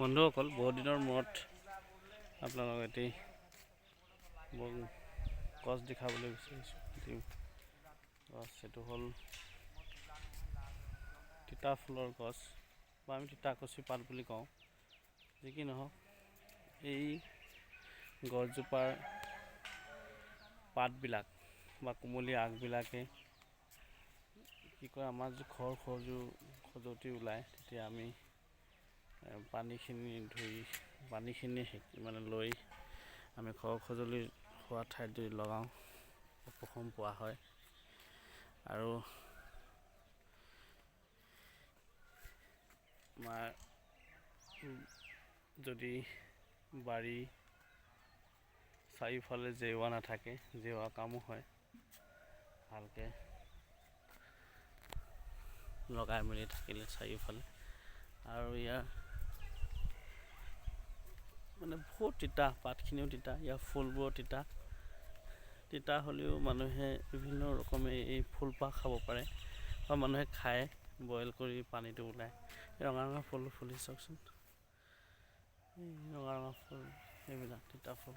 বন্ধুসকল বহুত দিনৰ মূৰত আপোনালোকক এটি গছ দেখাবলৈ বিচাৰিছোঁ এটি গছ এইটো হ'ল তিতা ফুলৰ গছ বা আমি তিতাকচি পাত বুলি কওঁ যি কি নহওক এই গছজোপাৰ পাতবিলাক বা কুমলীয়া আগবিলাকে কি কয় আমাৰ যি খৰ খজু খজুৱতি ওলায় তেতিয়া আমি পানীখিনি ধুই পানীখিনি মানে লৈ আমি খৰ খজুলি হোৱা ঠাইত যদি লগাওঁ উপশম পোৱা হয়। আৰু আমাৰ যদি বাৰী চাৰিওফালে জেওৰা নাথাকে জেওৰা কামো হয় ভালকৈ লগাই মেলি থাকিলে চাৰিওফালে। আৰু ইয়াৰ মানে বহুত তিতা পাতখিনিও তিতা ইয়াৰ ফুলবোৰো তিতা। তিতা হ'লেও মানুহে বিভিন্ন ৰকমে এই ফুলপাহ খাব পাৰে বা মানুহে খায় বইল কৰি পানীটো ওলায়। ৰঙা ৰঙা ফুল ফুলি চাওকচোন। ৰঙা ৰঙা ফুল এইবিলাক তিতা ফুল।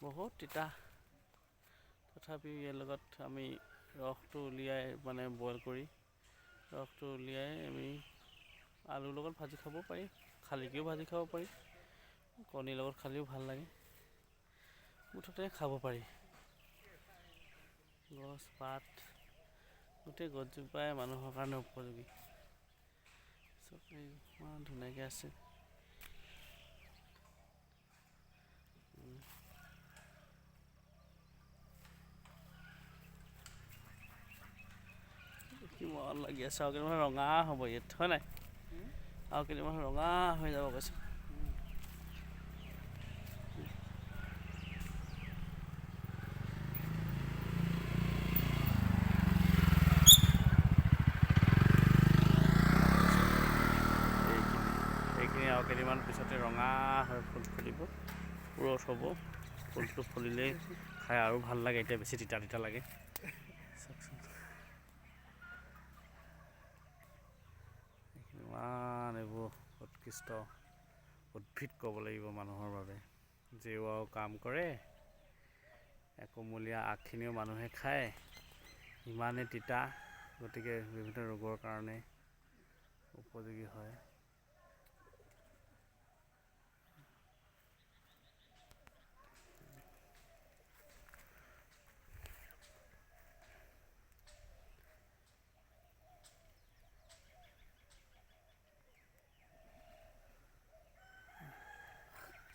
বহুত তিতা। তথাপিও ইয়াৰ লগত আমি ৰসটো উলিয়াই মানে বইল কৰি ৰসটো উলিয়াই আমি আলুৰ লগত ভাজি খাব পাৰি খালীকৈও ভাজি খাব পাৰি। কণীৰ লগত খালেও ভাল লাগে। মুঠতে খাব পাৰি। গছ পাত গোটেই গছজোপাই মানুহৰ কাৰণে উপযোগী। চব এই ইমান ধুনীয়াকৈ আছে। উম। কি মৰম লাগি আছে। আৰু কেইদিনমান ৰঙা হ'ব ইয়াত হয় নাই? আৰু কেইদিনমান ৰঙা হৈ যাব কৈছে এইখিনি এইখিনি আৰু কেইদিনমান পিছতে ৰঙা হৈ ফুল ফুলিব পুৰঠ হ'ব। ফুলটো ফুলিলেই খাই আৰু ভাল লাগে এতিয়া বেছি তিতা তিতা লাগে। ইমান এইবোৰ উৎকৃষ্ট উদ্ভিদ ক'ব লাগিব মানুহৰ বাবে। জেওৰাও কাম কৰে কুমলীয়া আগখিনিও মানুহে খায়। ইমানেই তিতা গতিকে বিভিন্ন ৰোগৰ কাৰণে উপযোগী হয়।